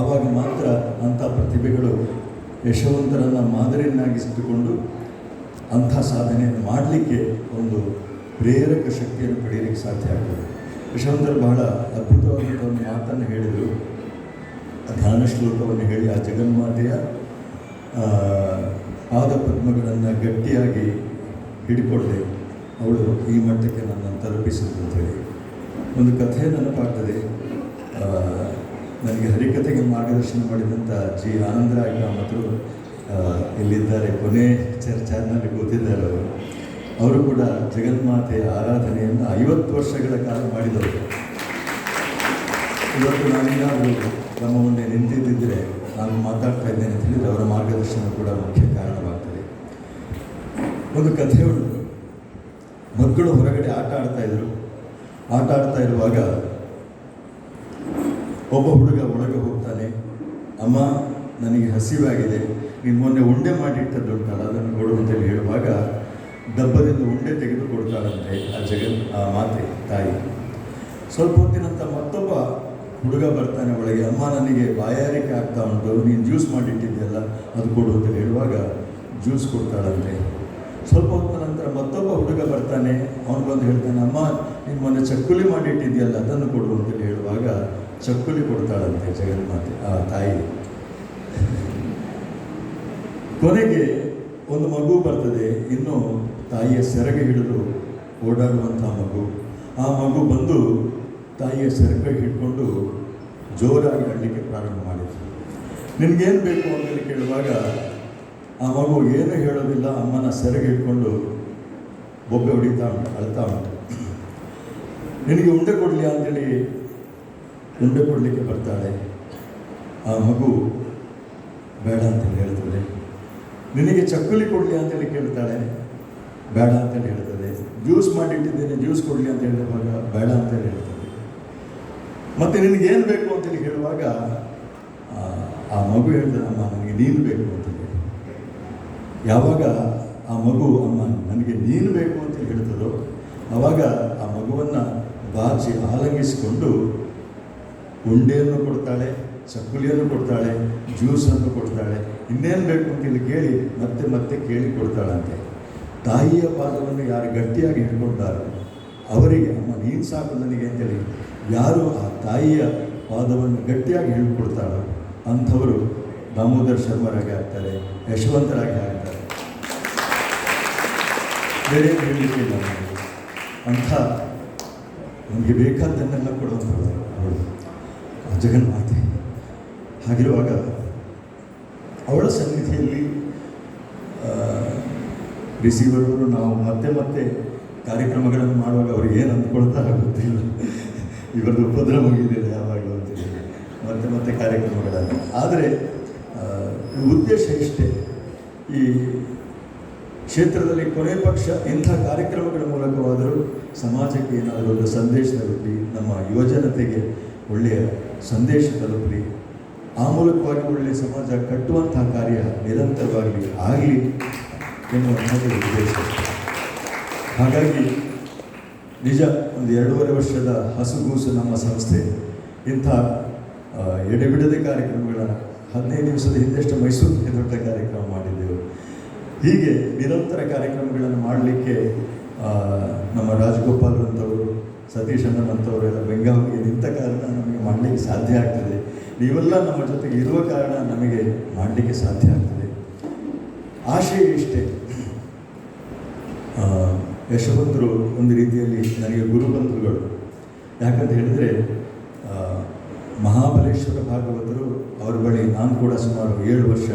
ಆವಾಗ ಮಾತ್ರ ಅಂಥ ಪ್ರತಿಭೆಗಳು ಯಶವಂತರನ್ನು ಮಾದರಿಯನ್ನಾಗಿಸಿಟ್ಟುಕೊಂಡು ಅಂಥ ಸಾಧನೆಯನ್ನು ಮಾಡಲಿಕ್ಕೆ ಒಂದು ಪ್ರೇರಕ ಶಕ್ತಿಯನ್ನು ಪಡೆಯಲಿಕ್ಕೆ ಸಾಧ್ಯ ಆಗ್ತದೆ. ಯಶವಂತರು ಬಹಳ ಅದ್ಭುತವಾದಂಥ ಒಂದು ಮಾತನ್ನು ಹೇಳಿದರು. ಧ್ಯಾನ ಶ್ಲೋಕವನ್ನು ಹೇಳಿ ಆ ಜಗನ್ಮಾತೆಯ ಆ, ಪಾದ ಪದ್ಮಗಳನ್ನು ಗಟ್ಟಿಯಾಗಿ ಹಿಡಿಕೊಡದೆ ಅವಳು ಈ ಮಟ್ಟಕ್ಕೆ ನನ್ನನ್ನು ತಲುಪಿಸಿದ್ರು ಅಂತೇಳಿ ಒಂದು ಕಥೆ ನೆನಪಾಗ್ತದೆ. ಆ, ನನಗೆ ಹರಿಕತೆಗೆ ಮಾರ್ಗದರ್ಶನ ಮಾಡಿದಂಥ ಜಿ ಆನಂದರಾಯ್ ಆ, ಇಲ್ಲಿದ್ದಾರೆ. ಕೊನೆ ಚರ್ಚಾನಲ್ಲಿ ಕೂತಿದ್ದಾರೆ ಅವರು. ಅವರು ಕೂಡ ಜಗನ್ಮಾತೆಯ ಆರಾಧನೆಯನ್ನು ಐವತ್ತು ವರ್ಷಗಳ ಕಾಲ ಮಾಡಿದವರು. ಇವತ್ತು ನಾನೇನಾದರೂ ನಮ್ಮ ಮುಂದೆ ನಿಂತಿದ್ದಿದ್ದರೆ ನಾನು ಮಾತಾಡ್ತಾ ಇದ್ದೇನೆ ಅಂತ ಹೇಳಿದರೆ ಅವರ ಮಾರ್ಗದರ್ಶನ ಕೂಡ ಮುಖ್ಯ ಕಾರಣವಾಗ್ತದೆ. ಒಂದು ಕಥೆ ಉಂಟು ಮಕ್ಕಳು ಹೊರಗಡೆ ಆಟ ಆಡ್ತಾ ಇದ್ರು. ಆಟ ಆಡ್ತಾ ಇರುವಾಗ ಒಬ್ಬ ಹುಡುಗ ಒಳಗೆ ಹೋಗ್ತಾನೆ, ಅಮ್ಮ, ನನಗೆ ಹಸಿವಾಗಿದೆ. ನೀನು ಮೊನ್ನೆ ಉಂಡೆ ಮಾಡಿಟ್ಟದ್ದುಂಟಲ್ಲ ಅದನ್ನು ಕೊಡು ಅಂತೇಳಿ ಹೇಳುವಾಗ ಡಬ್ಬದಿಂದ ಉಂಡೆ ತೆಗೆದು ಕೊಡ್ತಾಳಂತೆ ಆ ಜಗನ್, ಆ ಮಾತೆ, ತಾಯಿ. ಸ್ವಲ್ಪ ಹೊತ್ತಿನಂತ ಮತ್ತೊಬ್ಬ ಹುಡುಗ ಬರ್ತಾನೆ ಒಳಗೆ, ಅಮ್ಮ, ನನಗೆ ಬಾಯಾರಿಕೆ ಆಗ್ತಾ ಉಂಟು, ನೀನು ಜ್ಯೂಸ್ ಮಾಡಿಟ್ಟಿದ್ಯಲ್ಲ ಅದು ಕೊಡು ಅಂತ ಹೇಳುವಾಗ ಜ್ಯೂಸ್ ಕೊಡ್ತಾಳಂತೆ. ಸ್ವಲ್ಪ ಹೊತ್ತಿನ ನಂತರ ಮತ್ತೊಬ್ಬ ಹುಡುಗ ಬರ್ತಾನೆ ಅವನು ಹೇಳ್ತಾನೆ, ಅಮ್ಮ, ನೀನು ಮೊನ್ನೆ ಚಕ್ಕುಲಿ ಮಾಡಿಟ್ಟಿದ್ಯಲ್ಲ ಅದನ್ನು ಕೊಡು ಅಂತೇಳಿ ಹೇಳುವಾಗ ಚಕ್ಕುಲಿ ಕೊಡ್ತಾಳಂತೆ ಜಗನ್ಮಾತೆ, ಆ ತಾಯಿ. ಕೊನೆಗೆ ಒಂದು ಮಗು ಬರ್ತದೆ, ಇನ್ನು ತಾಯಿಯ ಸೆರಗೆ ಹಿಡಿದು ಓಡಾಡುವಂಥ ಮಗು. ಆ ಮಗು ಬಂದು ತಾಯಿಯ ಸೆರಗೆ ಹಿಡ್ಕೊಂಡು ಜೋರಾಗಿ ಅಳ್ಲಿಕ್ಕೆ ಪ್ರಾರಂಭ ಮಾಡಿತು ನಿನಗೇನು ಬೇಕು ಅಂತೇಳಿ ಕೇಳುವಾಗ, ಆ ಮಗು ಏನು ಹೇಳೋದಿಲ್ಲ, ಅಮ್ಮನ ಸೆರಗೆ ಹಿಡ್ಕೊಂಡು ಬೊಬ್ಬೆ ಹೊಡಿತಾ ಉಂಟು, ಅಳ್ತಾ ಉಂಟು. ನಿನಗೆ ಉಂಡೆ ಕೊಡಲಿ ಅಂತೇಳಿ ಉಂಡೆ ಕೊಡಲಿಕ್ಕೆ ಬರ್ತಾಳೆ. ಆ ಮಗು ಬೇಡ ಅಂತೇಳಿ ಹೇಳ್ತದೆ ನಿನಗೆ ಚಕ್ಕುಲಿ ಕೊಡಲಿ ಅಂತೇಳಿ ಕೇಳ್ತಾಳೆ. ಬೇಡ ಅಂತೇಳಿ ಹೇಳ್ತದೆ ಜ್ಯೂಸ್ ಮಾಡಿಟ್ಟಿದ್ದೇನೆ ಜ್ಯೂಸ್ ಕೊಡಲಿ ಅಂತ ಹೇಳಿದಾಗ ಬೇಡ ಅಂತೇಳಿ ಹೇಳ್ತದೆ ಮತ್ತೆ ನಿನಗೇನು ಬೇಕು ಅಂತೇಳಿ ಹೇಳುವಾಗ ಆ, ಮಗು ಹೇಳ್ತದೆ ಅಮ್ಮ ನನಗೆ ನೀನು ಬೇಕು ಅಂತೇಳಿ ಯಾವಾಗ ಆ ಮಗು ಅಮ್ಮ ನನಗೆ ನೀನು ಬೇಕು ಅಂತ ಹೇಳ್ತದೋ ಆವಾಗ ಆ ಮಗುವನ್ನು ಬಾಚಿ ಆಲಂಗಿಸಿಕೊಂಡು ಉಂಡೆಯನ್ನು ಕೊಡ್ತಾಳೆ ಚಕ್ಕುಲಿಯನ್ನು ಕೊಡ್ತಾಳೆ, ಜ್ಯೂಸನ್ನು ಕೊಡ್ತಾಳೆ. ಇನ್ನೇನು ಬೇಕು ಅಂತ ಇಲ್ಲಿ ಕೇಳಿ ಮತ್ತೆ ಮತ್ತೆ ಕೇಳಿ ಕೊಡ್ತಾಳಂತೆ. ತಾಯಿಯ ಪಾದವನ್ನು ಯಾರು ಗಟ್ಟಿಯಾಗಿ ಹಿಡ್ಕೊಳ್ತಾರೋ ಅವರಿಗೆ, ಅಮ್ಮ, ನೀನು ಸಾಕು ನನಗೆ ಅಂತೇಳಿ ಯಾರು ಆ ತಾಯಿಯ ಪಾದವನ್ನು ಗಟ್ಟಿಯಾಗಿ ಹಿಡ್ಕೊಳ್ತಾರೋ ಅಂಥವರು ದಾಮೋದರ್ ಶರ್ಮರಾಗಿ ಆಗ್ತಾರೆ, ಯಶವಂತರಾಗಿ ಆಗ್ತಾರೆ. ಬೇರೆ ಹೇಳಲಿಕ್ಕೆ. ಅಂಥ ನಮಗೆ ಬೇಕಾದ್ದನ್ನೆಲ್ಲ ಕೊಡುವಂಥದ್ದು ಜಗನ್ಮಾತೆ ಹಾಗಿರುವಾಗ ಅವಳ ಸನ್ನಿಧಿಯಲ್ಲಿ ರಿಸೀವರ್ಗಳು ನಾವು ಮತ್ತೆ ಮತ್ತೆ ಕಾರ್ಯಕ್ರಮಗಳನ್ನು ಮಾಡುವಾಗ ಅವ್ರಿಗೆ ಏನು ಅಂದ್ಕೊಳ್ತಾ ಗೊತ್ತಿಲ್ಲ. ಇವರದ್ದು ಉಪದ್ರ ಮುಗಿದಿದೆ ಯಾವಾಗಲೂ ಅಂತೇಳಿ ಮತ್ತೆ ಮತ್ತೆ ಕಾರ್ಯಕ್ರಮಗಳನ್ನು. ಆದರೆ ಉದ್ದೇಶ ಇಷ್ಟೇ. ಈ ಕ್ಷೇತ್ರದಲ್ಲಿ ಕೊನೆ ಪಕ್ಷ ಇಂಥ ಕಾರ್ಯಕ್ರಮಗಳ ಮೂಲಕವಾದರೂ ಸಮಾಜಕ್ಕೆ ಏನಾದರೂ ಒಂದು ಸಂದೇಶದ ರೂಪಿ ನಮ್ಮ ಯುವಜನತೆಗೆ ಒಳ್ಳೆಯ ಸಂದೇಶ ತಲುಪಲಿ ಆ ಮೂಲಕವಾಗಿ ಒಳ್ಳೆಯ ಸಮಾಜ ಕಟ್ಟುವಂತಹ ಕಾರ್ಯ ನಿರಂತರವಾಗಿ ಆಗಲಿ ಎನ್ನುವಂಥದ್ದು ಉದ್ದೇಶ. ಹಾಗಾಗಿ ನಿಜ ಒಂದು ಎರಡೂವರೆ ವರ್ಷದ ಹಸುಗೂಸು ನಮ್ಮ ಸಂಸ್ಥೆ ಇಂಥ ಎಡೆಬಿಡದೆ ಕಾರ್ಯಕ್ರಮಗಳ ಹದಿನೈದು ದಿವಸದ ಹಿಂದೆಷ್ಟು ಮೈಸೂರು ದೊಡ್ಡ ಕಾರ್ಯಕ್ರಮ ಮಾಡಿದ್ದೆವು. ಹೀಗೆ ನಿರಂತರ ಕಾರ್ಯಕ್ರಮಗಳನ್ನು ಮಾಡಲಿಕ್ಕೆ ನಮ್ಮ ರಾಜಗೋಪಾಲ್ ಅಂತವರು ಸತೀಶ್ ಅಣ್ಣನಂತವರು ಎಲ್ಲ ಬೆಂಗಾವಲಿಗೆ ನಿಂತ ಕಾರಣ ನಮಗೆ ಮಾಡಲಿಕ್ಕೆ ಸಾಧ್ಯ ಆಗ್ತದೆ. ನೀವೆಲ್ಲ ನಮ್ಮ ಜೊತೆಗೆ ಇರುವ ಕಾರಣ ನಮಗೆ ಮಾಡಲಿಕ್ಕೆ ಸಾಧ್ಯ ಆಗ್ತದೆ. ಆಶಯ ಇಷ್ಟೇ. ಯಶವಂತರು ಒಂದು ರೀತಿಯಲ್ಲಿ ನನಗೆ ಗುರುಬಂಧುಗಳು. ಯಾಕಂತ ಹೇಳಿದರೆ ಮಹಾಬಲೇಶ್ವರ ಭಾಗವತರು ಅವ್ರ ಬಳಿ ನಾನು ಕೂಡ ಸುಮಾರು ಏಳು ವರ್ಷ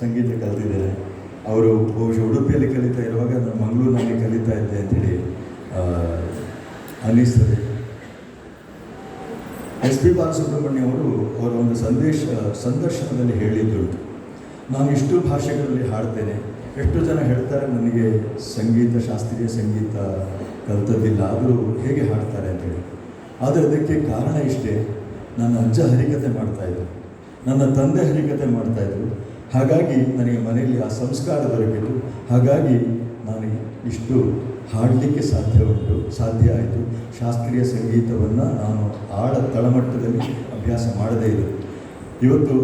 ಸಂಗೀತ ಕಲಿತಿದ್ದೇನೆ. ಅವರು ಬಹುಶಃ ಉಡುಪಿಯಲ್ಲಿ ಕಲಿತಾ ಇರುವಾಗ ನಾನು ಮಂಗಳೂರಿನಲ್ಲಿ ಕಲಿತಾ ಇದ್ದೆ ಅಂತೇಳಿ ಅನ್ನಿಸ್ತದೆ. ಎಸ್ ಪಿ ಬಾಲಸುಬ್ರಹ್ಮಣ್ಯ ಅವರು ಅವರ ಒಂದು ಸಂದೇಶ, ಸಂದರ್ಶನದಲ್ಲಿ ಹೇಳಿದ್ದುಂಟು ನಾನು ಇಷ್ಟು ಭಾಷೆಗಳಲ್ಲಿ ಹಾಡ್ತೇನೆ. ಎಷ್ಟು ಜನ ಹೇಳ್ತಾರೆ ನನಗೆ ಸಂಗೀತ, ಶಾಸ್ತ್ರೀಯ ಸಂಗೀತ, ಕಲಿತದ್ದಿಲ್ಲ. ಆದರೂ ಹೇಗೆ ಹಾಡ್ತಾರೆ ಅಂತೇಳಿ. ಆದರೆ ಅದಕ್ಕೆ ಕಾರಣ ಇಷ್ಟೇ. ನನ್ನ ಅಜ್ಜ ಹರಿಕತೆ ಮಾಡ್ತಾಯಿದ್ರು ನನ್ನ ತಂದೆ ಹರಿಕತೆ ಮಾಡ್ತಾಯಿದ್ರು ಹಾಗಾಗಿ ನನಗೆ ಮನೆಯಲ್ಲಿ ಆ ಸಂಸ್ಕಾರ ದೊರಕಿತು. ಹಾಗಾಗಿ ನಾನು ಇಷ್ಟು ಹಾಡಲಿಕ್ಕೆ ಸಾಧ್ಯ ಉಂಟು ಸಾಧ್ಯ ಆಯಿತು. ಶಾಸ್ತ್ರೀಯ ಸಂಗೀತವನ್ನು ನಾನು ಆಳ ತಳಮಟ್ಟದಲ್ಲಿ ಅಭ್ಯಾಸ ಮಾಡದೇ ಇದೆ ಇವತ್ತು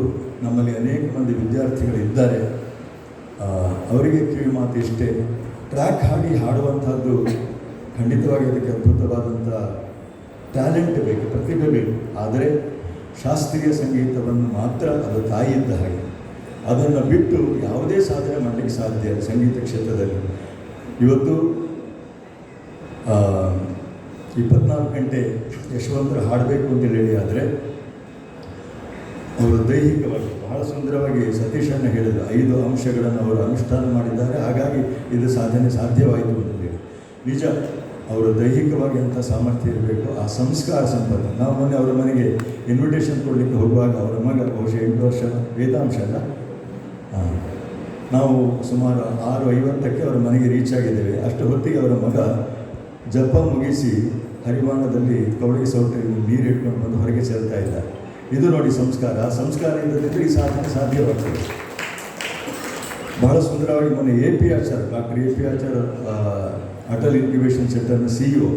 ನಮ್ಮಲ್ಲಿ ಅನೇಕ ಮಂದಿ ವಿದ್ಯಾರ್ಥಿಗಳು ಇದ್ದಾರೆ. ಆ, ಅವರಿಗೆ ಕಿವಿ ಮಾತು ಇಷ್ಟೇ. ಟ್ರ್ಯಾಕ್ ಹಾಡಿ ಹಾಡುವಂಥದ್ದು ಖಂಡಿತವಾಗಿ ಅದಕ್ಕೆ ಅದ್ಭುತವಾದಂಥ ಟ್ಯಾಲೆಂಟ್ ಬೇಕು ಪ್ರತಿಭೆ ಬೇಕು. ಆದರೆ ಶಾಸ್ತ್ರೀಯ ಸಂಗೀತವನ್ನು ಮಾತ್ರ ಅದು ತಾಯಿಯಿದ್ದ ಹಾಗೆ. ಅದನ್ನು ಬಿಟ್ಟು ಯಾವುದೇ ಸಾಧನೆ ಮಾಡಲಿಕ್ಕೆ ಸಾಧ್ಯ ಸಂಗೀತ ಕ್ಷೇತ್ರದಲ್ಲಿ. ಇವತ್ತು ಇಪ್ಪತ್ನಾಲ್ಕು ಗಂಟೆ ಯಶವಂತರು ಹಾಡಬೇಕು ಅಂತ ಹೇಳಿ ಆದರೆ, ಅವರು ದೈಹಿಕವಾಗಿ ಬಹಳ ಸುಂದರವಾಗಿ ಸತೀಶಣ್ಣ ಹೇಳಿದರು ಐದು ಅಂಶಗಳನ್ನು ಅವರು ಅನುಷ್ಠಾನ ಮಾಡಿದ್ದಾರೆ. ಹಾಗಾಗಿ ಇದು ಸಾಧನೆ ಸಾಧ್ಯವಾಯಿತು ಅಂತ ಹೇಳಿ. ನಿಜ, ಅವರು ದೈಹಿಕವಾಗಿ ಅಂಥ ಸಾಮರ್ಥ್ಯ ಇರಬೇಕು? ಆ ಸಂಸ್ಕಾರ ಸಂಪತ್ತು. ನಾವು ಮೊನ್ನೆ ಅವರ ಮನೆಗೆ ಇನ್ವಿಟೇಷನ್ ಕೊಡಲಿಕ್ಕೆ ಹೋಗುವಾಗ ಅವರ ಮಗ ಬಹುಶಃ ಎಂಟು ವರ್ಷ, ವೇದಾಂಶ ಅಲ್ಲ? ನಾವು ಸುಮಾರು ಆರು ಐವತ್ತಕ್ಕೆ ಅವರ ಮನೆಗೆ ರೀಚ್ ಆಗಿದ್ದೇವೆ. ಅಷ್ಟು ಹೊತ್ತಿಗೆ ಅವರ ಮಗ ಜಪ ಮುಗಿಸಿ ಹರಿವಾಣದಲ್ಲಿ ಕವಳಿಗೆ ಸೌಟರಿಗೆ ನೀರು ಇಟ್ಕೊಂಡು ಬಂದು ಹೊರಗೆ ಸೇರ್ತಾ ಇಲ್ಲ ಇದು ನೋಡಿ ಸಂಸ್ಕಾರ. ಸಂಸ್ಕಾರದಿಂದ ಸಂಸ್ಕಾರ ಇಲ್ಲದಿದ್ದರೆ ಸಾಧನೆ ಸಾಧ್ಯವಾಗ್ತದೆ. ಬಹಳ ಸುಂದರವಾಗಿ ಮೊನ್ನೆ A P Achar doctor A P Achar Atal incubation ಸೆಂಟರ್ನ C E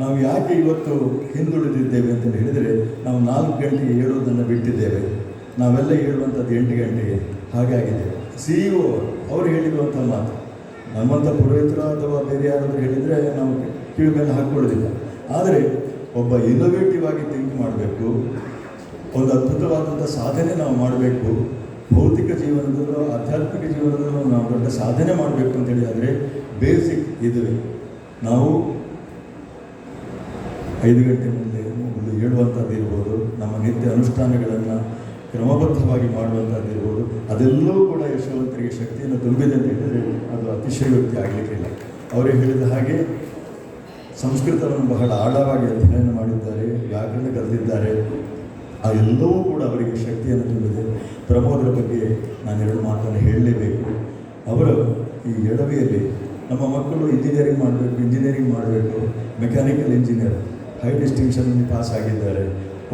ನಾವು ಯಾಕೆ ಇವತ್ತು ಹಿಂದುಳಿದಿದ್ದೇವೆ ಅಂತ ಹೇಳಿದರೆ, ನಾವು ನಾಲ್ಕು ಗಂಟೆಗೆ ಹೇಳೋದನ್ನು ಬಿಟ್ಟಿದ್ದೇವೆ. ನಾವೆಲ್ಲ ಹೇಳುವಂಥದ್ದು ಎಂಟು ಗಂಟೆಗೆ. ಹಾಗಾಗಿದೆ. ಸಿ ಇ ಒ ಅವರು ಹೇಳಿರುವಂಥ ಮಾತು ನಮ್ಮಂಥ ಪುರೋಹಿತರು ಅಥವಾ ಬೇರೆ ಯಾರಾದರೂ ಹೇಳಿದರೆ ನಾವು ಕಿವಿ ಮೇಲೆ ಹಾಕ್ಕೊಳ್ಳೋದಿಲ್ಲ. ಆದರೆ ಒಬ್ಬ ಇನ್ನೋವೇಟಿವ್ ಆಗಿ ಥಿಂಕ್ ಮಾಡಬೇಕು, ಒಂದು ಅದ್ಭುತವಾದಂಥ ಸಾಧನೆ ನಾವು ಮಾಡಬೇಕು, ಭೌತಿಕ ಜೀವನದಲ್ಲೂ, ಆಧ್ಯಾತ್ಮಿಕ ಜೀವನದಲ್ಲೂ ನಾವು ದೊಡ್ಡ ಸಾಧನೆ ಮಾಡಬೇಕು ಅಂತೇಳಿ ಆದರೆ ಬೇಸಿಕ್ ಇದುವೆ. ನಾವು ಐದು ಗಂಟೆ ಮುಂದೆ ಒಂದು ಹೇಳುವಂಥದ್ದು ಇರ್ಬೋದು, ನಮ್ಮ ನಿತ್ಯ ಅನುಷ್ಠಾನಗಳನ್ನು ಕ್ರಮಬದ್ಧವಾಗಿ ಮಾಡುವಂಥದ್ದು ಇರ್ಬೋದು, ಅದೆಲ್ಲವೂ ಕೂಡ ಯಶವಂತರಿಗೆ ಶಕ್ತಿಯನ್ನು ತುಂಬಿದೆ ಅಂತ ಹೇಳಿದರೆ ಅದು ಅತಿಶಯೋಕ್ತಿ ಆಗಲಿಕ್ಕಿಲ್ಲ. ಅವರೇ ಹೇಳಿದ ಹಾಗೆ ಸಂಸ್ಕೃತವನ್ನು ಬಹಳ ಆಳವಾಗಿ ಅಧ್ಯಯನ ಮಾಡಿದ್ದಾರೆ, ವ್ಯಾಕರಣ ಕಲಿತಿದ್ದಾರೆ. ಆ ಎಲ್ಲವೂ ಕೂಡ ಅವರಿಗೆ ಶಕ್ತಿಯನ್ನು ತುಂಬಿದೆ. ಪ್ರಮೋದರ ಬಗ್ಗೆ ನಾನು ಎರಡು ಮಾತನ್ನು ಹೇಳಲೇಬೇಕು. ಅವರು ಈ ಎಡವೆಯಲ್ಲಿ ನಮ್ಮ ಮಕ್ಕಳು ಇಂಜಿನಿಯರಿಂಗ್ ಮಾಡಬೇಕು ಇಂಜಿನಿಯರಿಂಗ್ ಮಾಡಬೇಕು. ಮೆಕ್ಯಾನಿಕಲ್ ಇಂಜಿನಿಯರ್ ಹೈ ಡಿಸ್ಟಿಂಕ್ಷನಲ್ಲಿ ಪಾಸ್ ಆಗಿದ್ದಾರೆ.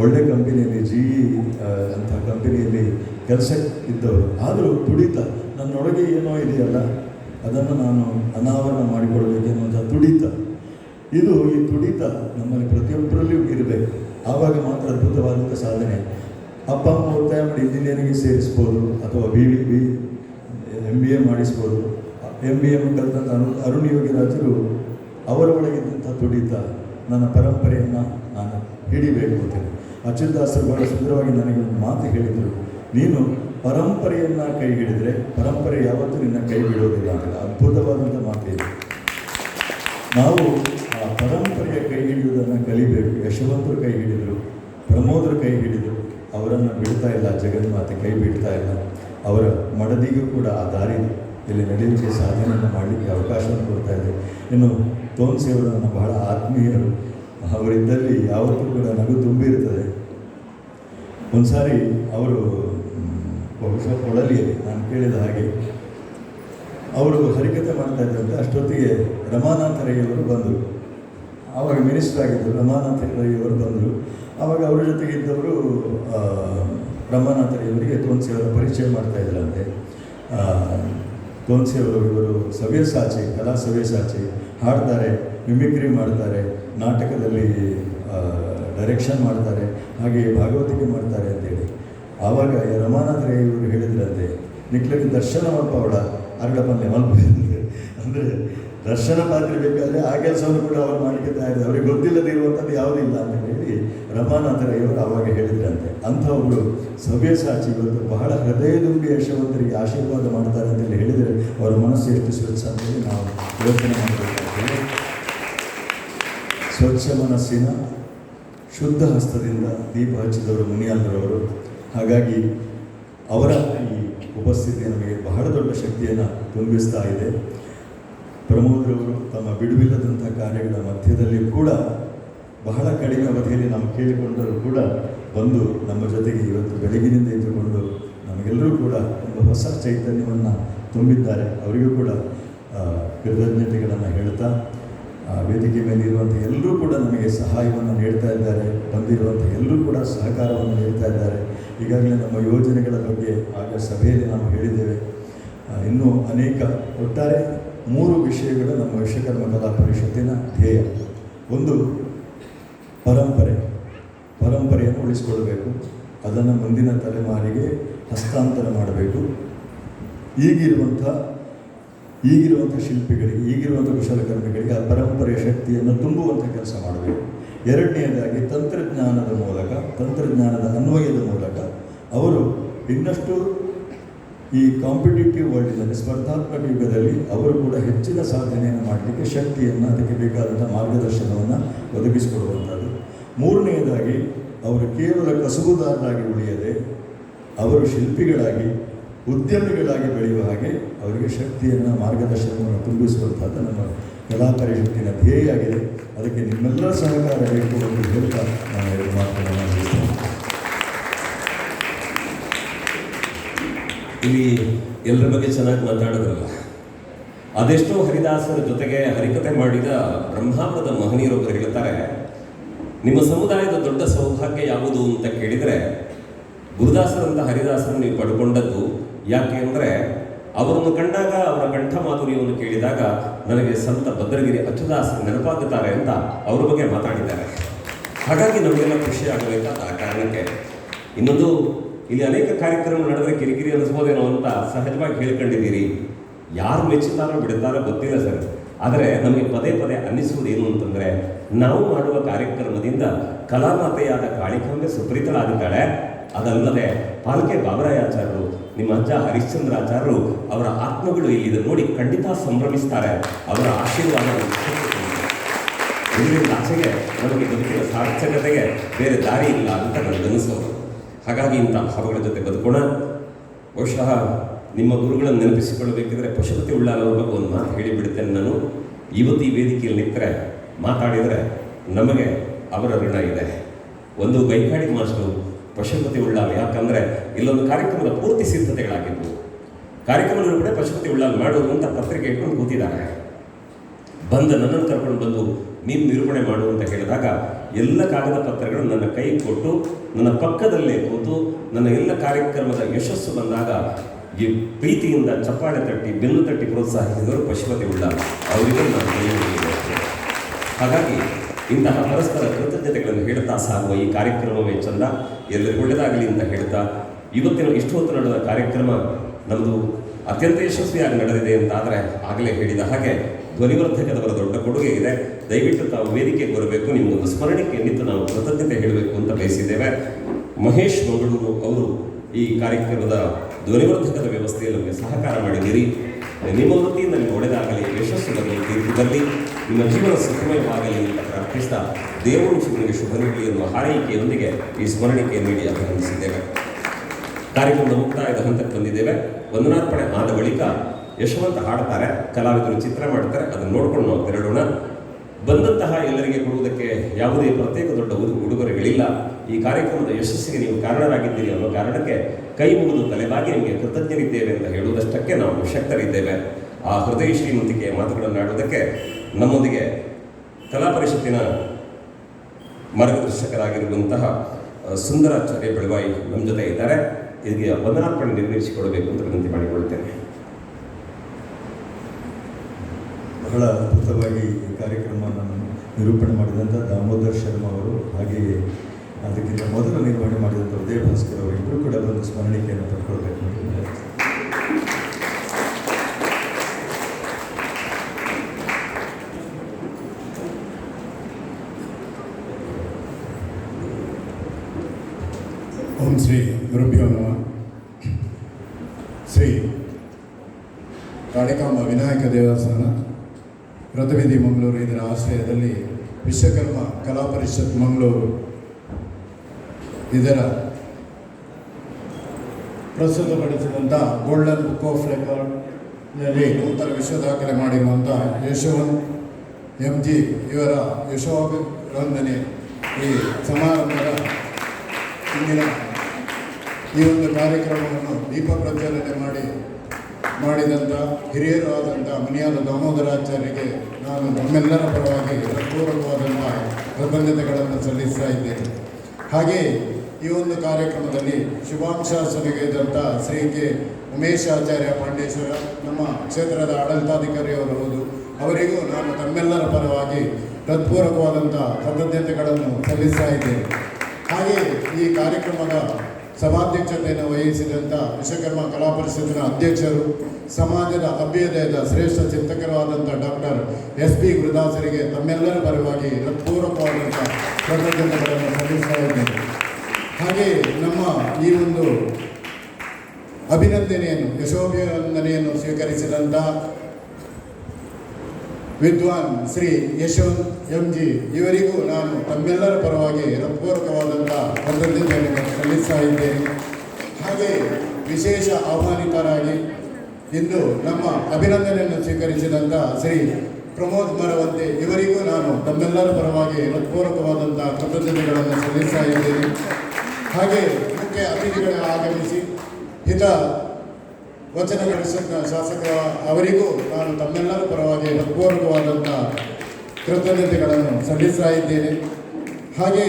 ಒಳ್ಳೆ ಕಂಪನಿಯಲ್ಲಿ ಜಿ ಇ ಅಂಥ ಕಂಪನಿಯಲ್ಲಿ ಕೆಲಸ ಇದ್ದವರು. ಆದರೂ ತುಡಿತ, ನನ್ನೊಳಗೆ ಏನೋ ಇದೆಯಲ್ಲ, ಅದನ್ನು ನಾನು ಅನಾವರಣ ಮಾಡಿಕೊಳ್ಬೇಕೆನ್ನುವಂಥ ತುಡಿತ. ಇದು ಈ ತುಡಿತ ನಮ್ಮಲ್ಲಿ ಪ್ರತಿಯೊಬ್ಬರಲ್ಲಿಯೂ ಇರಬೇಕು. ಆವಾಗ ಮಾತ್ರ ಅದ್ಭುತವಾದಂಥ ಸಾಧನೆ. ಅಪ್ಪ, ಅಮ್ಮ ಒತ್ತಾಯ ಮಾಡಿ ಇಂಜಿನಿಯರಿಂಗ್ಗೆ ಸೇರಿಸ್ಬೋದು, ಅಥವಾ B V B M B A ಮಾಡಿಸ್ಬೋದು. ಎಂ ಬಿ ಎಂ ಕಲಿತಂಥ ಅರು ಅರುಣ್ ಯೋಗಿರಾಜರು ಅವರ ಒಳಗಿದ್ದಂಥ ತುಡಿತ ನನ್ನ ಪರಂಪರೆಯನ್ನು ನಾನು ಹಿಡಿಬೇಕು ಅಂತೇಳಿ ಅಚ್ಯುತಾಸರು ಬಹಳ ಸುಂದರವಾಗಿ ನನಗೆ ಒಂದು ಮಾತು ಹೇಳಿದರು. ನೀನು ಪರಂಪರೆಯನ್ನು ಕೈ ಹಿಡಿದರೆ ಪರಂಪರೆ ಯಾವತ್ತೂ ನಿನ್ನ ಕೈ ಬಿಡೋದಿಲ್ಲ ಅಂತ ಅದ್ಭುತವಾದಂಥ ಮಾತು ಇದೆ. ನಾವು ಪರಂಪರೆಯ ಕೈ ಹಿಡಿಯುವುದನ್ನು ಕಲಿಬೇಕು, ಯಶವಂತರು ಕೈ ಹಿಡಿದರು ಪ್ರಮೋದರು ಕೈ ಹಿಡಿದರು ಅವರನ್ನು ಬಿಡ್ತಾ ಇಲ್ಲ, ಜಗನ್ಮಾತೆ ಕೈ ಬಿಡ್ತಾ ಇಲ್ಲ. ಅವರ ಮಡದಿಗೂ ಕೂಡ ಆ ದಾರಿ ಇಲ್ಲಿ ನಡೆಯಲಿಕ್ಕೆ ಸಾಧನೆಯನ್ನು ಮಾಡಲಿಕ್ಕೆ ಅವಕಾಶವನ್ನು ಕೊಡ್ತಾ ಇದೆ. ಇನ್ನು ತೋನ್ಸೆಯವರು ನನ್ನ ಬಹಳ ಆತ್ಮೀಯರು, ಅವರಿದ್ದಲ್ಲಿ ಯಾವತ್ತೂ ಕೂಡ ನಗು ತುಂಬಿರುತ್ತದೆ. ಒಂದು ಸಾರಿ ಅವರು ಬಹುಶಃ ಕೊಡಲಿಯಲ್ಲಿ ನಾನು ಕೇಳಿದ ಹಾಗೆ, ಅವರು ಹರಿಕತೆ ಮಾಡ್ತಾ ಇದ್ದಂತೆ ಅಷ್ಟೊತ್ತಿಗೆ ರಮಾನಾಥ ರೈ ಬಂದರು. ಆವಾಗ ಮಿನಿಸ್ಟರ್ ಆಗಿದ್ದರು ರಮಾನಾಥ ಇವರು ಅವರು ಬಂದರು. ಆವಾಗ ಅವರ ಜೊತೆಗೆ ಇದ್ದವರು ರಮಾನಾಥ ತೋನ್ಸಿ ಅವರ ಪರಿಚಯ ಮಾಡ್ತಾ ಇದ್ರಂತೆ. ತೋನ್ಸಿಯವರು ಇವರು ಸವ್ಯಸಾಚಿ ಕಲಾ ಸವ್ಯಸಾಚಿ ಹಾಡ್ತಾರೆ ಮಿಮಿಕ್ರಿ ಮಾಡ್ತಾರೆ, ನಾಟಕದಲ್ಲಿ ಡೈರೆಕ್ಷನ್ ಮಾಡ್ತಾರೆ ಹಾಗೆ ಭಾಗವತಿಕೆ ಮಾಡ್ತಾರೆ ಅಂತೇಳಿ. ಆವಾಗ ರಮಾನಾಥ ಇವರು ಹೇಳಿದ್ರಂತೆ ನಿಕ್ಲಕ್ಕೆ ದರ್ಶನ ಮಲ್ಪ ಅವಳ ಅರಳಪಲ್ಲೆ ಮಲ್ಪ ಅಂದರೆ ದರ್ಶನ ಪಾತ್ರೆ ಬೇಕಾದರೆ ಆ ಕೆಲಸವನ್ನು ಕೂಡ ಅವರು ಮಾಡಲಿಕ್ಕೆ ಇದ್ದಾರೆ ಅವರಿಗೆ ಇರುವಂಥದ್ದು ಯಾವುದಿಲ್ಲ ಅಂತ ಹೇಳಿ ರಮಾನಾಥರಯ್ಯವರು ಅವಾಗ ಹೇಳಿದ್ರಂತೆ. ಅಂಥವರು ಸಭೆ ಇವತ್ತು ಬಹಳ ಹೃದಯದುಂಬಿ ಯಶವಂತರಿಗೆ ಆಶೀರ್ವಾದ ಮಾಡ್ತಾರೆ ಅಂತೇಳಿ ಹೇಳಿದರೆ ಅವರ ಮನಸ್ಸು ಎಷ್ಟು ಸ್ವಚ್ಛ ಅಂತೇಳಿ ನಾವು ಯೋಚನೆ ಮಾಡಬೇಕಾಗ್ತದೆ. ಸ್ವಚ್ಛ ಮನಸ್ಸಿನ ಶುದ್ಧ ಹಸ್ತದಿಂದ ದೀಪ ಹಚ್ಚಿದವರು ಮುನಿಯಾಲ್ರವರು ಹಾಗಾಗಿ ಅವರ ಈ ಉಪಸ್ಥಿತಿ ನಮಗೆ ಬಹಳ ದೊಡ್ಡ ಶಕ್ತಿಯನ್ನು ತುಂಬಿಸ್ತಾ ಇದೆ. ಪ್ರಮೋದ್ರವರು ತಮ್ಮ ಬಿಡುವಿಲ್ಲದಂಥ ಕಾರ್ಯಗಳ ಮಧ್ಯದಲ್ಲಿ ಕೂಡ ಬಹಳ ಕಡಿಮೆ ಅವಧಿಯಲ್ಲಿ ನಾವು ಕೇಳಿಕೊಂಡರೂ ಕೂಡ ಬಂದು ನಮ್ಮ ಜೊತೆಗೆ ಇವತ್ತು ಬೆಳಗಿನಿಂದ ಇದ್ದುಕೊಂಡು ನಮಗೆಲ್ಲರೂ ಕೂಡ ತುಂಬ ಹೊಸ ಚೈತನ್ಯವನ್ನು ತುಂಬಿದ್ದಾರೆ. ಅವರಿಗೂ ಕೂಡ ಕೃತಜ್ಞತೆಗಳನ್ನು ಹೇಳ್ತಾ ವೇದಿಕೆ ಮೇಲೆ ಇರುವಂಥ ಎಲ್ಲರೂ ಕೂಡ ನಮಗೆ ಸಹಾಯವನ್ನು ನೀಡ್ತಾ ಇದ್ದಾರೆ. ಬಂದಿರುವಂಥ ಎಲ್ಲರೂ ಕೂಡ ಸಹಕಾರವನ್ನು ನೀಡ್ತಾ ಇದ್ದಾರೆ. ಈಗಾಗಲೇ ನಮ್ಮ ಯೋಜನೆಗಳ ಬಗ್ಗೆ ಆಗ ಸಭೆಯಲ್ಲಿ ನಾವು ಹೇಳಿದ್ದೇವೆ. ಇನ್ನೂ ಅನೇಕ, ಒಟ್ಟಾರೆ ಮೂರು ವಿಷಯಗಳು ನಮ್ಮ ವಿಶ್ವಕರ್ಮ ಕಲಾ ಪರಿಷತ್ತಿನ ಧ್ಯೇಯ. ಒಂದು, ಪರಂಪರೆ. ಪರಂಪರೆಯನ್ನು ಉಳಿಸ್ಕೊಳ್ಬೇಕು ಅದನ್ನು ಮುಂದಿನ ತಲೆಮಾರಿಗೆ ಹಸ್ತಾಂತರ ಮಾಡಬೇಕು. ಈಗಿರುವಂಥ ಈಗಿರುವಂಥ ಶಿಲ್ಪಿಗಳಿಗೆ, ಈಗಿರುವಂಥ ಕುಶಲಕರ್ಮಿಗಳಿಗೆ ಆ ಪರಂಪರೆಯ ಶಕ್ತಿಯನ್ನು ತುಂಬುವಂಥ ಕೆಲಸ ಮಾಡಬೇಕು. ಎರಡನೆಯದಾಗಿ ತಂತ್ರಜ್ಞಾನದ ಮೂಲಕ, ತಂತ್ರಜ್ಞಾನದ ಅನ್ವಯದ ಮೂಲಕ ಅವರು ಇನ್ನಷ್ಟು ಈ ಕಾಂಪಿಟೇಟಿವ್ ವರ್ಲ್ಡಿನಲ್ಲಿ ಸ್ಪರ್ಧಾತ್ಮಕ ಯುಗದಲ್ಲಿ ಅವರು ಕೂಡ ಹೆಚ್ಚಿನ ಸಾಧನೆಯನ್ನು ಮಾಡಲಿಕ್ಕೆ ಶಕ್ತಿಯನ್ನು, ಅದಕ್ಕೆ ಬೇಕಾದಂಥ ಮಾರ್ಗದರ್ಶನವನ್ನು ಒದಗಿಸಿಕೊಡುವಂಥದ್ದು. ಮೂರನೆಯದಾಗಿ, ಅವರು ಕೇವಲ ಕಸುಬುದಾರರಾಗಿ ಉಳಿಯದೆ, ಅವರು ಶಿಲ್ಪಿಗಳಾಗಿ, ಉದ್ಯಮಿಗಳಾಗಿ ಬೆಳೆಯುವ ಹಾಗೆ ಅವರಿಗೆ ಶಕ್ತಿಯನ್ನು, ಮಾರ್ಗದರ್ಶನವನ್ನು ತುಂಬಿಸುವಂಥದ್ದು ನಮ್ಮ ಕಲಾ ಪರಿಷತ್ತಿನ ಧ್ಯೇಯ ಆಗಿದೆ. ಅದಕ್ಕೆ ನಿಮ್ಮೆಲ್ಲರ ಸಹಕಾರ ಬೇಕು ಎಂದು ಹೇಳ್ತಾ ನಾನು ಎರಡು ಇಲ್ಲಿ ಎಲ್ಲರ ಬಗ್ಗೆ ಚೆನ್ನಾಗಿ ಮಾತಾಡಿದ್ರಲ್ಲ. ಅದೆಷ್ಟೋ ಹರಿದಾಸರ ಜೊತೆಗೆ ಹರಿಕತೆ ಮಾಡಿದ ಬ್ರಹ್ಮಾಂಡದ ಮಹನೀಯರೊಬ್ಬರು ಹೇಳ್ತಾರೆ, ನಿಮ್ಮ ಸಮುದಾಯದ ದೊಡ್ಡ ಸೌಭಾಗ್ಯ ಯಾವುದು ಅಂತ ಕೇಳಿದರೆ, ಗುರುದಾಸರಂತ ಹರಿದಾಸರನ್ನು ನೀವು ಪಡ್ಕೊಂಡದ್ದು ಯಾಕೆ ಅಂದರೆ, ಅವರನ್ನು ಕಂಡಾಗ ಅವರ ಕಂಠ ಮಾಧುರ್ಯವನ್ನು ಕೇಳಿದಾಗ ನನಗೆ ಸಂತ ಭದ್ರಗಿರಿ ಅಚ್ಚುದಾಸರು ನೆನಪಾಗುತ್ತಾರೆ ಅಂತ ಅವ್ರ ಬಗ್ಗೆ ಮಾತಾಡಿದ್ದಾರೆ. ಹಾಗಾಗಿ ನಮಗೆಲ್ಲ ಖುಷಿ ಆಗಬೇಕಾದ ಆ ಕಾರಣಕ್ಕೆ ಇನ್ನೊಂದು ಇಲ್ಲಿ ಅನೇಕ ಕಾರ್ಯಕ್ರಮ ನಡೆದ್ರೆ ಕಿರಿಕಿರಿ ಅನಿಸ್ಬೋದೇನೋ ಅಂತ ಸಹಜವಾಗಿ ಹೇಳ್ಕೊಂಡಿದ್ದೀರಿ. ಯಾರು ಮೆಚ್ಚುತ್ತಾರೋ ಬಿಡುತ್ತಾರೋ ಗೊತ್ತಿಲ್ಲ ಸರ್. ಆದರೆ ನಮಗೆ ಪದೇ ಪದೇ ಅನ್ನಿಸುವುದು ಏನು ಅಂತಂದ್ರೆ, ನಾವು ಮಾಡುವ ಕಾರ್ಯಕ್ರಮದಿಂದ ಕಲಾಮಾತೆಯಾದ ಕಾಳಿಕಾಂಬೆ ಸುಪ್ರೀತಳಾಗಿದ್ದಾಳೆ. ಅದಲ್ಲದೆ ಪಾಲ್ಕೆ ಬಾಬರಾಯಾಚಾರ್ಯರು ನಿಮ್ಮ ಅಜ್ಜ ಹರಿಶ್ಚಂದ್ರಾಚಾರ್ಯರು ಅವರ ಆತ್ಮಗಳು ಇಲ್ಲಿ ನೋಡಿ ಖಂಡಿತ ಸಂಭ್ರಮಿಸ್ತಾರೆ. ಅವರ ಆಶೀರ್ವಾದ. ಇದರಿಂದ ಆಚೆಗೆ ನಮಗೆ ಬದುಕಿನ ಸಾರ್ಥಕತೆಗೆ ಬೇರೆ ದಾರಿ ಇಲ್ಲ ಅಂತ ನನಗನ್ನಿಸೋದು. ಹಾಗಾಗಿ ಇಂಥ ಭಾವಗಳ ಜೊತೆ ಬದುಕೋಣ. ಬಹುಶಃ ನಿಮ್ಮ ಗುರುಗಳನ್ನು ನೆನಪಿಸಿಕೊಳ್ಳಬೇಕಿದ್ರೆ ಪಶುಪತಿ ಉಳ್ಳಾಲ ಅವ್ರ ಬಗ್ಗೆ ಒಂದು ಮಾತು ಹೇಳಿಬಿಡ್ತೇನೆ ನಾನು. ಇವತ್ತು ಈ ವೇದಿಕೆಯಲ್ಲಿ ನಿಂತರೆ ಮಾತಾಡಿದರೆ ನಮಗೆ ಅವರ ಋಣ ಇದೆ. ಒಂದು ಗೈಕಾಡಿ ಮಾಸ್ಟರು ಪಶುಪತಿ ಉಳ್ಳಾಲ, ಯಾಕಂದರೆ ಇಲ್ಲೊಂದು ಕಾರ್ಯಕ್ರಮದ ಪೂರ್ತಿ ಸಿದ್ಧತೆಗಳಾಗಿದ್ವು. ಕಾರ್ಯಕ್ರಮಗಳು ಕೂಡ ಪಶುಪತಿ ಉಳ್ಳಾಲ ಮಾಡೋದು ಅಂತ ಪತ್ರಿಕೆ ಇಟ್ಕೊಂಡು ಕೂತಿದ್ದಾರೆ. ಬಂದ ನನ್ನನ್ನು ಕರ್ಕೊಂಡು ಬಂದು ನೀನು ನಿರೂಪಣೆ ಮಾಡು ಅಂತ ಹೇಳಿದಾಗ ಎಲ್ಲ ಕಾಗದ ಪತ್ರಗಳು ನನ್ನ ಕೈ ಕೊಟ್ಟು, ನನ್ನ ಪಕ್ಕದಲ್ಲೇ ಕೂತು, ನನ್ನ ಎಲ್ಲ ಕಾರ್ಯಕ್ರಮದ ಯಶಸ್ಸು ಬಂದಾಗ ಈ ಪ್ರೀತಿಯಿಂದ ಚಪ್ಪಾಳೆ ತಟ್ಟಿ, ಬೆನ್ನು ತಟ್ಟಿ ಪ್ರೋತ್ಸಾಹಿಸಿದವರು ಪಶುಪತಿ ಉಳ್ಳ ಅವರಿಗೆ ನಾನು ಹಾಗಾಗಿ ಇಂತಹ ಪರಸ್ಪರ ಕೃತಜ್ಞತೆಗಳನ್ನು ಹೇಳ್ತಾ ಸಾಗುವ ಈ ಕಾರ್ಯಕ್ರಮವೇ ಚಂದ. ಎಲ್ಲರಿಗೂ ಒಳ್ಳೆಯದಾಗಲಿ ಅಂತ ಹೇಳ್ತಾ, ಇವತ್ತಿನ ಇಷ್ಟು ಹೊತ್ತು ನಡೆದ ಕಾರ್ಯಕ್ರಮ ನಮ್ಮದು ಅತ್ಯಂತ ಯಶಸ್ವಿಯಾಗಿ ನಡೆದಿದೆ ಅಂತ ಆದರೆ ಆಗಲೇ ಹೇಳಿದ ಹಾಗೆ ಧ್ವನಿವರ್ಧಕದವರ ದೊಡ್ಡ ಕೊಡುಗೆ ಇದೆ. ದಯವಿಟ್ಟು ತಾವು ವೇದಿಕೆಗೆ ಬರಬೇಕು ನಿಮಗೊಂದು ಸ್ಮರಣೆಗೆ ನಿಂತು ನಾವು ಕೃತಜ್ಞತೆ ಹೇಳಬೇಕು ಅಂತ ಬಯಸಿದ್ದೇವೆ. ಮಹೇಶ್ ಮಂಗಳೂರು ಅವರು ಈ ಕಾರ್ಯಕ್ರಮದ ಧ್ವನಿವರ್ಧಕದ ವ್ಯವಸ್ಥೆಯಲ್ಲಿ ನಮಗೆ ಸಹಕಾರ ಮಾಡಿದ್ದೀರಿ. ನಿಮ್ಮ ವೃತ್ತಿಯಿಂದ ನಿಮಗೆ ಒಳ್ಳೆಯದಾಗಲಿ ಯಶಸ್ಸು ಬರಲಿ. ನಿಮ್ಮ ಜೀವನ ಸುಖಮಯವಾಗಲಿ ಅಂತ ಪ್ರಾರ್ಥಿಸ್ತಾ ದೇವರು ಶಿವನಿಗೆ ಶುಭ ನೀಡಲಿ ಎನ್ನುವ ಹಾರೈಕೆಯೊಂದಿಗೆ ಈ ಸ್ಮರಣಿಕೆ ನೀಡಿ ಅಭಿನಂದಿಸಿದ್ದೇವೆ. ಕಾರ್ಯಕ್ರಮದ ಮುಕ್ತಾಯದ ಹಂತಕ್ಕೆ ಬಂದಿದ್ದೇವೆ. ವಂದನಾರ್ಪಣೆ ಆದ ಬಳಿಕ ಯಶವಂತ ಹಾಡ್ತಾರೆ, ಕಲಾವಿದರು ಚಿತ್ರ ಮಾಡ್ತಾರೆ, ಅದನ್ನು ನೋಡ್ಕೊಂಡು ನಾವು ತೆರಳೋಣ ಬಂದಂತಹ ಎಲ್ಲರಿಗೆ ಕೊಡುವುದಕ್ಕೆ ಯಾವುದೇ ಪ್ರತ್ಯೇಕ ದೊಡ್ಡ ಉಡು ಉಡುಗೊರೆಗಳಿಲ್ಲ. ಈ ಕಾರ್ಯಕ್ರಮದ ಯಶಸ್ಸಿಗೆ ನೀವು ಕಾರಣರಾಗಿದ್ದೀರಿ ಅನ್ನೋ ಕಾರಣಕ್ಕೆ ಕೈ ಮುಗಿದು ತಲೆಬಾಗಿ ನಿಮಗೆ ಕೃತಜ್ಞರಿದ್ದೇವೆ ಅಂತ ಹೇಳುವುದಷ್ಟಕ್ಕೆ ನಾವು ಶಕ್ತರಿದ್ದೇವೆ. ಆ ಹೃದಯ ಶ್ರೀಮಂತಿಕೆಯ ಮಾತುಗಳನ್ನು ಆಡುವುದಕ್ಕೆ ನಮ್ಮೊಂದಿಗೆ ಕಲಾ ಪರಿಷತ್ತಿನ ಮಾರ್ಗದರ್ಶಕರಾಗಿರುವಂತಹ ಸುಂದರಾಚಾರ್ಯ ಬೆಳವಾಯಿ ನಮ್ಮ ಜೊತೆ ಇದ್ದಾರೆ. ಇದಕ್ಕೆ ವಂದನಾರ್ಪಣೆ ನಿರ್ವಹಿಸಿಕೊಡಬೇಕು ಅಂತ ವಿನಂತಿ ಮಾಡಿಕೊಳ್ತೇನೆ ಬಹಳ ಅದ್ಭುತವಾಗಿ ಈ ಕಾರ್ಯಕ್ರಮವನ್ನು ನಿರೂಪಣೆ ಮಾಡಿದಂಥ ದಾಮೋದರ್ ಶರ್ಮಾ ಅವರು ಹಾಗೆಯೇ ಅದಕ್ಕಿಂತ ಮೊದಲು ನಿರ್ವಹಣೆ ಮಾಡಿದಂಥ ಉದಯ ಭಾಸ್ಕರ್ ಅವರು ಇಬ್ಬರು ಕೂಡ ಒಂದು ಸ್ಮರಣಿಕೆಯನ್ನು ಪಡ್ಕೊಳ್ಬೇಕು ಅಂತ ಹೇಳ್ತೀನಿ. ಓಂ ಶ್ರೀ ಗುರುಭ್ಯೋ ನಮಃ ಶ್ರೀ ಕಾಳಿಕಾಂಬ ವಿನಾಯಕ ದೇವಸ್ಥಾನ ರಥಬೀದಿ ಮಂಗಳೂರು ಇದರ ಆಶ್ರಯದಲ್ಲಿ ವಿಶ್ವಕರ್ಮ ಕಲಾ ಪರಿಷತ್ ಮಂಗಳೂರು ಇದರ ಪ್ರಸ್ತುತಪಡಿಸಿದಂಥ ಗೋಲ್ಡನ್ ಬುಕ್ ಆಫ್ ರೆಕಾರ್ಡ್ನಲ್ಲಿ ನೂತನ ವಿಶ್ವ ದಾಖಲೆ ಮಾಡಿರುವಂಥ ಯಶವಂತ್ ಎಂ ಜಿ ಇವರ ಯಶೋಭಿವಂದನೆ ಈ ಸಮಾರಂಭದ ಇಂದಿನ ಈ ಒಂದು ಕಾರ್ಯಕ್ರಮವನ್ನು ದೀಪ ಪ್ರಜ್ವಲನೆ ಮಾಡಿ ಮಾಡಿದಂಥ ಹಿರಿಯರು ಆದಂಥ ಮನಿಯಾದ ದಾಮೋದರಾಚಾರ್ಯರಿಗೆ ನಾನು ನಮ್ಮೆಲ್ಲರ ಪರವಾಗಿ ಪೂರ್ವಕವಾದಂಥ ಕೃತಜ್ಞತೆಗಳನ್ನು ಸಲ್ಲಿಸ್ತಾ ಇದ್ದೇನೆ. ಹಾಗೆ ಈ ಒಂದು ಕಾರ್ಯಕ್ರಮದಲ್ಲಿ ಶುಭಾಂಶ ಸಲಿಗೆದಂಥ ಶ್ರೀ ಕೆ. ಉಮೇಶ್ ಆಚಾರ್ಯ ಪಾಂಡೇಶ್ವರ, ನಮ್ಮ ಕ್ಷೇತ್ರದ ಆಡಳಿತಾಧಿಕಾರಿಯವರು ಹೌದು, ಅವರಿಗೂ ನಾನು ತಮ್ಮೆಲ್ಲರ ಪರವಾಗಿ ಹೃತ್ಪೂರ್ವಕವಾದಂಥ ಕೃತಜ್ಞತೆಗಳನ್ನು ಸಲ್ಲಿಸ್ತಾ ಇದ್ದೇನೆ. ಹಾಗೆ ಈ ಕಾರ್ಯಕ್ರಮದ ಸಭಾಧ್ಯಕ್ಷತೆಯನ್ನು ವಹಿಸಿದಂಥ ವಿಶ್ವಕರ್ಮ ಕಲಾ ಪರಿಷತ್ತಿನ ಅಧ್ಯಕ್ಷರು, ಸಮಾಜದ ಅಭ್ಯುದಯದ ಶ್ರೇಷ್ಠ ಚಿಂತಕರಾದಂಥ ಡಾಕ್ಟರ್ ಎಸ್ ಪಿ ಗುರುದಾಸರಿಗೆ ತಮ್ಮೆಲ್ಲರ ಪರವಾಗಿ ಹೃತ್ಪೂರ್ವಕವಾದಂಥ ಕೃತಜ್ಞತೆಗಳನ್ನು ಸಲ್ಲಿಸ್ತಾ ಇದ್ದೇನೆ. ಹಾಗೆ ನಮ್ಮ ಈ ಒಂದು ಅಭಿನಂದನೆಯನ್ನು ಯಶೋಭಿನಂದನೆಯನ್ನು ಸ್ವೀಕರಿಸಿದಂಥ ವಿದ್ವಾನ್ ಶ್ರೀ ಯಶವಂತ್ ಎಂ ಜಿ ಇವರಿಗೂ ನಾನು ತಮ್ಮೆಲ್ಲರ ಪರವಾಗಿ ಹೃತ್ಪೂರ್ವಕವಾದಂಥ ಕೃತಜ್ಞತೆಯನ್ನು ಸಲ್ಲಿಸ್ತಾ ಇದ್ದೇನೆ ಹಾಗೆ ವಿಶೇಷ ಆಹ್ವಾನಿತರಾಗಿ ಇಂದು ನಮ್ಮ ಅಭಿನಂದನೆಯನ್ನು ಸ್ವೀಕರಿಸಿದಂಥ ಶ್ರೀ ಪ್ರಮೋದ್ ಮರವಂತೆ ಇವರಿಗೂ ನಾನು ತಮ್ಮೆಲ್ಲರ ಪರವಾಗಿ ಹೃತ್ಪೂರ್ವಕವಾದಂಥ ಕೃತಜ್ಞತೆಗಳನ್ನು ಸಲ್ಲಿಸ್ತಾ ಇದ್ದೇನೆ ಹಾಗೆ ಮುಖ್ಯ ಅತಿಥಿಗಳ ಆಗಮಿಸಿ ಹಿತ ವಚನ ಪರಿಷತ್ನ ಶಾಸಕ ಅವರಿಗೂ ನಾನು ತಮ್ಮೆಲ್ಲರ ಪರವಾಗಿ ಹೃತ್ಪೂರ್ವಕವಾದಂಥ ಕೃತಜ್ಞತೆಗಳನ್ನು ಸಲ್ಲಿಸ್ತಾ ಇದ್ದೇನೆ ಹಾಗೆ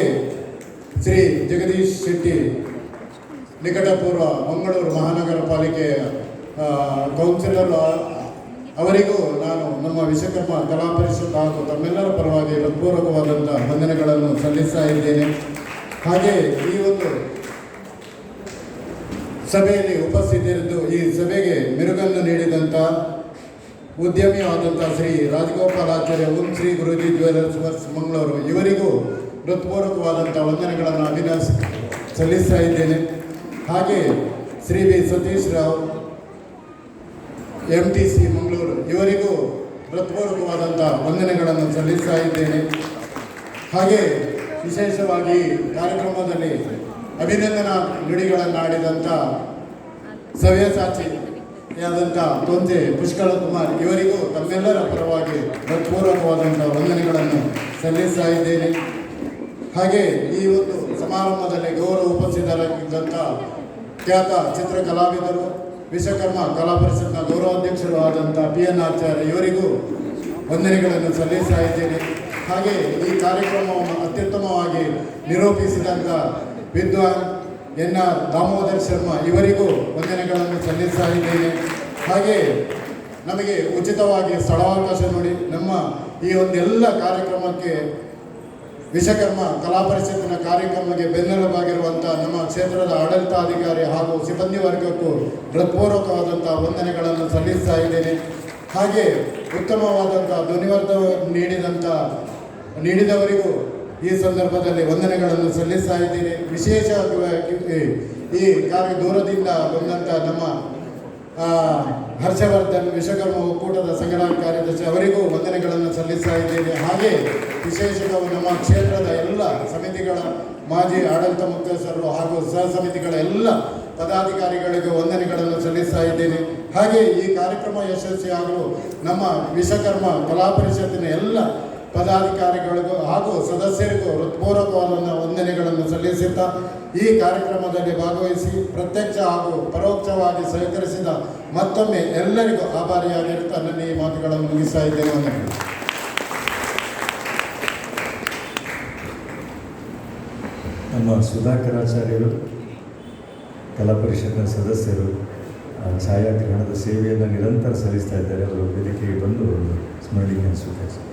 ಶ್ರೀ ಜಗದೀಶ್ ಶೆಟ್ಟಿ ನಿಕಟಪೂರ್ವ ಮಂಗಳೂರು ಮಹಾನಗರ ಪಾಲಿಕೆಯ ಕೌನ್ಸಿಲರ್ ಅವರಿಗೂ ನಾನು ನಮ್ಮ ವಿಶ್ವಕರ್ಮ ಕಲಾ ಪರಿಷತ್ ಹಾಗೂ ತಮ್ಮೆಲ್ಲರ ಪರವಾಗಿ ಹೃತ್ಪೂರ್ವಕವಾದಂಥ ವಂದನೆಗಳನ್ನು ಸಲ್ಲಿಸ್ತಾ ಇದ್ದೇನೆ ಹಾಗೆ ಈ ಒಂದು ಸಭೆಯಲ್ಲಿ ಉಪಸ್ಥಿತರಿದ್ದು ಈ ಸಭೆಗೆ ಮೆರುಗನ್ನು ನೀಡಿದಂಥ ಉದ್ಯಮಿಯಾದಂಥ ಶ್ರೀ ರಾಜಗೋಪಾಲಾಚಾರ್ಯ ಓಂ ಶ್ರೀ ಗುರುಜಿ ಜ್ಯುವೆಲರ್ಸ್ ವರ್ಸ್ ಮಂಗಳೂರು. ಇವರಿಗೂ ಹೃತ್ಪೂರ್ವಕವಾದಂಥ ವಂದನೆಗಳನ್ನು ಅಭಿನಯಿಸ ಸಲ್ಲಿಸ್ತಾ ಇದ್ದೇನೆ. ಹಾಗೆ Shri B Satish Rao, M T C Mangaluru, ಇವರಿಗೂ ಹೃತ್ಪೂರ್ವಕವಾದಂಥ ವಂದನೆಗಳನ್ನು ಸಲ್ಲಿಸ್ತಾ ಇದ್ದೇನೆ. ಹಾಗೆ ವಿಶೇಷವಾಗಿ ಕಾರ್ಯಕ್ರಮದಲ್ಲಿ ಅಭಿನಂದನಾ ನುಡಿಗಳನ್ನಾಡಿದಂಥ ಸವ್ಯಸಾಚಿ ಆದಂಥ ತೊಂದೆ ಪುಷ್ಕಳ ಕುಮಾರ್ ಇವರಿಗೂ ತಮ್ಮೆಲ್ಲರ ಪರವಾಗಿ ಹೃತ್ಪೂರ್ವಕವಾದಂಥ ವಂದನೆಗಳನ್ನು ಸಲ್ಲಿಸ್ತಾ ಇದ್ದೇನೆ. ಹಾಗೆ ಈ ಒಂದು ಸಮಾರಂಭದಲ್ಲಿ ಗೌರವ ಉಪಸ್ಥಿತರಾಗಿದ್ದಂಥ ಖ್ಯಾತ ಚಿತ್ರಕಲಾವಿದರು, ವಿಶ್ವಕರ್ಮ ಕಲಾ ಪರಿಷತ್ನ ಗೌರವಾಧ್ಯಕ್ಷರು ಆದಂಥ ಪಿ ಎನ್ ಆಚಾರ್ಯ ಇವರಿಗೂ ವಂದನೆಗಳನ್ನು ಸಲ್ಲಿಸ್ತಾ ಇದ್ದೇನೆ. ಹಾಗೆ ಈ ಕಾರ್ಯಕ್ರಮವನ್ನು ಅತ್ಯುತ್ತಮವಾಗಿ ನಿರೂಪಿಸಿದಂಥ ವಿದ್ವಾನ್ ಎನ್ ಆರ್ ದಾಮೋದರ್ ಶರ್ಮಾ ಇವರಿಗೂ ವಂದನೆಗಳನ್ನು ಸಲ್ಲಿಸ್ತಾ ಇದ್ದೇನೆ. ಹಾಗೆ ನಮಗೆ ಉಚಿತವಾಗಿ ಸ್ಥಳಾವಕಾಶ ನೋಡಿ ನಮ್ಮ ಈ ಒಂದೆಲ್ಲ ಕಾರ್ಯಕ್ರಮಕ್ಕೆ ವಿಶ್ವಕರ್ಮ ಕಲಾ ಪರಿಷತ್ತಿನ ಕಾರ್ಯಕ್ರಮಕ್ಕೆ ಬೆನ್ನೆಲುಬಾಗಿರುವಂಥ ನಮ್ಮ ಕ್ಷೇತ್ರದ ಆಡಳಿತಾಧಿಕಾರಿ ಹಾಗೂ ಸಿಬ್ಬಂದಿ ವರ್ಗಕ್ಕೂ ಹೃತ್ಪೂರ್ವಕವಾದಂಥ ವಂದನೆಗಳನ್ನು ಸಲ್ಲಿಸ್ತಾ ಇದ್ದೇನೆ. ಹಾಗೆ ಉತ್ತಮವಾದಂಥ ಧ್ವನಿವರ್ಧ ನೀಡಿದಂಥ ನೀಡಿದವರಿಗೂ ಈ ಸಂದರ್ಭದಲ್ಲಿ ವಂದನೆಗಳನ್ನು ಸಲ್ಲಿಸ್ತಾ ಇದ್ದೀನಿ. ವಿಶೇಷವಾಗಿ ಈ ಕಾರ್ಯ ದೂರದಿಂದ ಬಂದಂಥ ನಮ್ಮ ಹರ್ಷವರ್ಧನ್ ವಿಶ್ವಕರ್ಮ ಒಕ್ಕೂಟದ ಸಂಘಟನಾ ಕಾರ್ಯದರ್ಶಿ ಅವರಿಗೂ ವಂದನೆಗಳನ್ನು ಸಲ್ಲಿಸ್ತಾ ಇದ್ದೇನೆ. ಹಾಗೆ ವಿಶೇಷವಾಗಿ ನಮ್ಮ ಕ್ಷೇತ್ರದ ಎಲ್ಲ ಸಮಿತಿಗಳ ಮಾಜಿ ಆಡಳಿತ ಮುಖ್ಯಸ್ಥರು ಹಾಗೂ ಸಹ ಸಮಿತಿಗಳ ಎಲ್ಲ ಪದಾಧಿಕಾರಿಗಳಿಗೂ ವಂದನೆಗಳನ್ನು ಸಲ್ಲಿಸ್ತಾ ಇದ್ದೇನೆ. ಹಾಗೆ ಈ ಕಾರ್ಯಕ್ರಮ ಯಶಸ್ವಿಯಾಗಲು ನಮ್ಮ ವಿಶ್ವಕರ್ಮ ಕಲಾ ಪರಿಷತ್ತಿನ ಎಲ್ಲ ಪದಾಧಿಕಾರಿಗಳಿಗೂ ಹಾಗೂ ಸದಸ್ಯರಿಗೂ ಹೃತ್ಪೂರ್ವಕವಾದ ವಂದನೆಗಳನ್ನು ಸಲ್ಲಿಸುತ್ತಾ ಈ ಕಾರ್ಯಕ್ರಮದಲ್ಲಿ ಭಾಗವಹಿಸಿ ಪ್ರತ್ಯಕ್ಷ ಹಾಗೂ ಪರೋಕ್ಷವಾಗಿ ಸಹಕರಿಸಿದ ಮತ್ತೊಮ್ಮೆ ಎಲ್ಲರಿಗೂ ಆಭಾರಿಯಾಗಿರುತ್ತಾ ನನ್ನ ಈ ಮಾತುಗಳನ್ನು ಮುಗಿಸ್ತಾ ಇದ್ದೇನೆ ನಮ್ಮ ಸುಧಾಕರಾಚಾರ್ಯರು ಕಲಾ ಪರಿಷತ್ನ ಸದಸ್ಯರು ಛಾಯಾಗ್ರಹಣದ ಸೇವೆಯನ್ನು ನಿರಂತರ ಸಲ್ಲಿಸ್ತಾ ಇದ್ದಾರೆ. ಅವರು ವೇದಿಕೆಗೆ ಬಂದು ಸ್ಮರಣೀಯ ಸ್ವೀಕರಿಸಿದ್ದಾರೆ